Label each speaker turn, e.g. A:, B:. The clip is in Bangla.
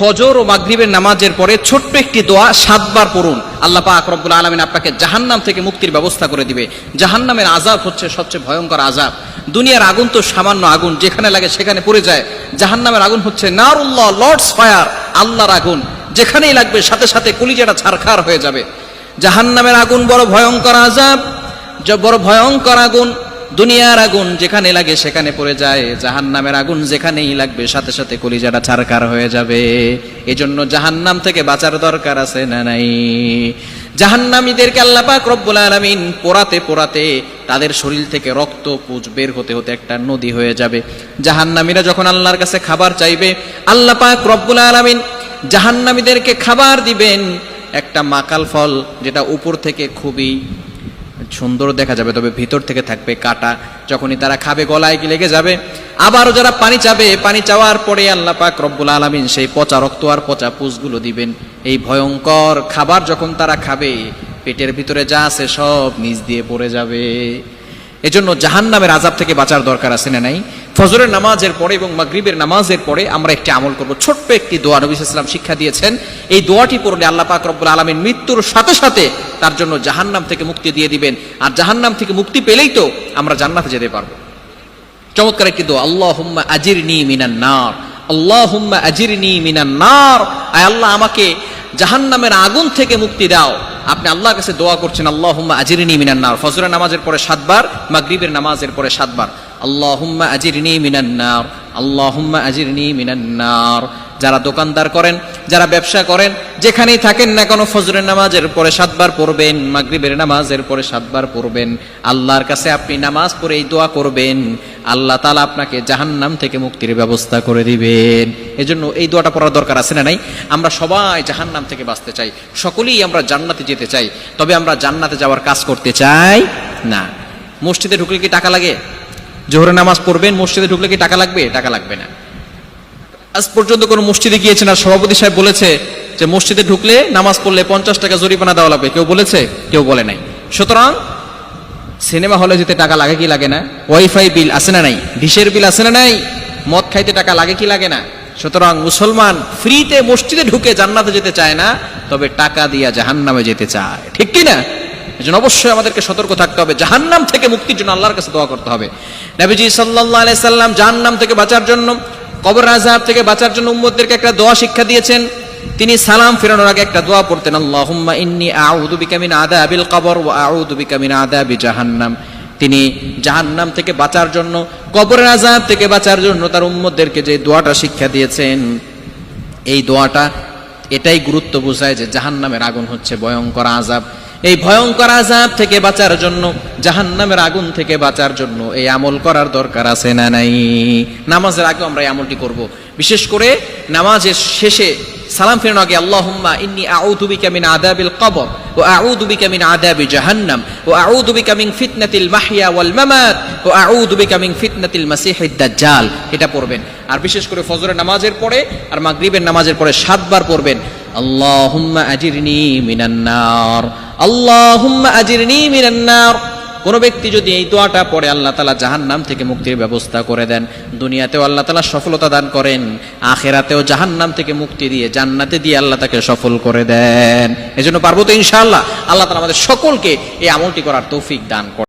A: ফজর ও মাগরিবের নামাজের পরে ছোট্ট একটি দোয়া সাতবার পড়ুন। আল্লাহ পাক রব্বুল আলমিন আপনাকে জাহান্নাম থেকে মুক্তির ব্যবস্থা করে দিবে। জাহান্নামের আজাব হচ্ছে সবচেয়ে ভয়ঙ্কর আজাব দুনিয়ার আগুন তো সামান্য আগুন, যেখানে লাগে সেখানে পড়ে যায়। জাহান্নামের আগুন হচ্ছে নারুল্লাহ লর্ডস ফায়ার, আল্লাহর আগুন। যেখানেই লাগবে সাথে সাথে কলিজাটা ছারখার হয়ে যাবে। জাহান্নামের আগুন বড় ভয়ঙ্কর আজাব বড় ভয়ঙ্কর আগুন। দুনিয়ার আগুন যেখানে লাগে সেখানে পড়ে যায়, জাহান্নামের আগুন যেখানেই লাগবে সাথে সাথে কলিজাটা ছারকার হয়ে যাবে। এজন্য জাহান্নাম থেকে বাঁচার দরকার আছে না নাই? জাহান্নামীদেরকে আল্লাহ পাক রব্বুল আলামিন পোড়াতে পোড়াতে তাদের শরীর থেকে রক্ত, পুজ বের হতে হতে একটা নদী হয়ে যাবে। জাহান্নামীরা যখন আল্লাহর কাছে খাবার চাইবে, আল্লাহ পাক রব্বুল আলামিন জাহান্নামীদেরকে খাবার দিবেন একটা মাকাল ফল, যেটা উপর থেকে খুবই সুন্দর দেখা যাবে, তবে ভিতর থেকে থাকবে কাটা। যখনই তারা খাবে, গলায় কি লেগে যাবে? আবারও যারা পানি চাবে, পানি চাওয়ার পরে আল্লাহ পাক রব্বুল আলমিন সেই পচা রক্ত আর পচা পুষগুলো দিবেন। এই ভয়ঙ্কর খাবার যখন তারা খাবে, পেটের ভিতরে যা আছে সব নিজ দিয়ে পড়ে যাবে। এজন্য জাহান নামের আজাব থেকে বাঁচার দরকার আছে না নাই? ফজরের নামাজের পরে এবং মাগরিবের নামাজের পরে আমরা একটি আমল করব। ছোট্ট একটি দোয়া। নবী ইসলাম শিক্ষা দিয়েছেন, এই দোয়াটি পড়লে আল্লাহ পাক রব্বুল আলমিন মৃত্যুর সাথে সাথে তার জন্য জাহান্নাম থেকে মুক্তি দিয়ে দিবেন। আর জাহান্নাম থেকে মুক্তি পেলেই তো আমরা জান্নাতে যেতে পারব। চমৎকার একটি দোয়া। আল্লাহ হুম্মা আজিরনি মিনান নার। আল্লাহ হুম্মা আজিরনি মিনান নার। আয় আল্লাহ, আমাকে জাহান্নামের আগুন থেকে মুক্তি দাও। আপনি আল্লাহর কাছে দোয়া করছেন আল্লাহ হুম্মা আজিরনি মিনান নার। ফজরের নামাজের পরে সাতবার, মাগরিবের নামাজের পরে সাতবার। আল্লাহ হুম্মা আজিরনি মিনান নার আল্লাহ হুম্মা আজিরনি মিনান নার। যারা দোকানদার করেন, যারা ব্যবসা করেন, যেখানেই থাকেন না কোনো ফজরের নামাজের পরে সাতবার পড়বেন, মাগরিবের নামাজের পরে সাতবার পড়বেন। আল্লাহর কাছে আপনি নামাজ পড়ে এই দোয়া করবেন। আল্লাহ তালা আপনাকে জাহান্নাম থেকে মুক্তির ব্যবস্থা করে দিবেন। এজন্য এই দোয়াটা পড়ার দরকার আছে না নাই? আমরা সবাই জাহান্নাম থেকে বাঁচতে চাই। সকলেই আমরা জান্নাতে যেতে চাই। তবে আমরা জান্নাতে যাওয়ার কাজ করতে চাই না। মসজিদে ঢুকলে কি টাকা লাগে? জোহরে নামাজ পড়বেন, মসজিদে ঢুকলে কি টাকা লাগবে? টাকা লাগবে না। আজ পর্যন্ত কোনো মসজিদে গিয়েছেন আর সভাপতি সাহেব বলেছে যে মসজিদে ঢুকলে নামাজ পড়লে পঞ্চাশ টাকা জরিমানা দেওয়া লাগবে। কেউ বলেছে? কেউ বলে নাই। সুতরাং সিনেমা হলে যেতে টাকা লাগে কি লাগে না? ওয়াইফাই বিল আছে না নাই? ডিশের বিল আছে না নাই? মদ খাইতে টাকা লাগে কি লাগে না? সুতরাং মুসলমান ফ্রিতে মসজিদে ঢুকে জান্নাতে যেতে চায় না, তবে টাকা দিয়া জাহান্নামে যেতে চায়। ঠিক কি না এজন্য অবশ্যই আমাদেরকে সতর্ক থাকতে হবে। জাহান্নাম থেকে মুক্তির জন্য আল্লাহর কাছে দোয়া করতে হবে। নবীজি সাল্লাল্লাহু আলাইহি সাল্লাম জাহান্নাম থেকে বাঁচার জন্য, কবর আযাব থেকে বাঁচার জন্য উম্মতদেরকে একটা দোয়া শিক্ষা দিয়েছেন। তিনি সালাম ফেরানোর আগে একটা দোয়া পড়তেন, আল্লাহুম্মা ইন্নী আউযু বিকা মিন আযাবিল কবর ওয়া আউযু বিকা মিন আযাবি জাহান্নাম। তিনি জাহান্নাম থেকে বাঁচার জন্য কবরের আযাব থেকে বাঁচার জন্য তার উম্মতদেরকে যে দোয়াটা শিক্ষা দিয়েছেন, এই দোয়াটা এটাই গুরুত্ব বোঝায় যে জাহান্নামের আগুন হচ্ছে ভয়ঙ্কর আজাব এই ভয়ঙ্কর আজাব থেকে বাঁচার জন্য, জাহান্নামের আগুন থেকে বাঁচার জন্য এই আমল করার দরকার আছে না নাই? নামাজের আগে আমরা এই আমলটি করব। বিশেষ করে নামাজের শেষে সালাম ফেরানো আগে আল্লাহুম্মা ইন্নি আউযু বিকা মিন আযাবিল কবর ওয়া আউযু বিকা মিন আযাবি জাহান্নাম ওয়া আউযু বিকা মিন ফিতনাতিল মাহইয়া ওয়াল মামাত ওয়া আউযু বিকা মিন ফিতনাতিল মাসিহিদ দাজ্জাল। এটা পড়বেন। আর বিশেষ করে ফজরের নামাজের পরে আর মাগরিবের নামাজের পরে সাতবার পড়বেন, আল্লাহুম্মা আজিরনি মিনান নার। আল্লাহুম্মা আজিরনি মিনান কোন ব্যক্তি যদি এই দোয়াটা পড়ে, আল্লাহ তালা জাহান নাম থেকে মুক্তির ব্যবস্থা করে দেন। দুনিয়াতেও আল্লাহ তালা সফলতা দান করেন। আখেরাতেও জাহান নাম থেকে মুক্তি দিয়ে, জান্নাতে দিয়ে আল্লাহ তাকে সফল করে দেন। এজন্য পার্বত ইনশাআল্লাহ। আল্লাহ তালা আমাদের সকলকে এই আমলটি করার তৌফিক দান করেন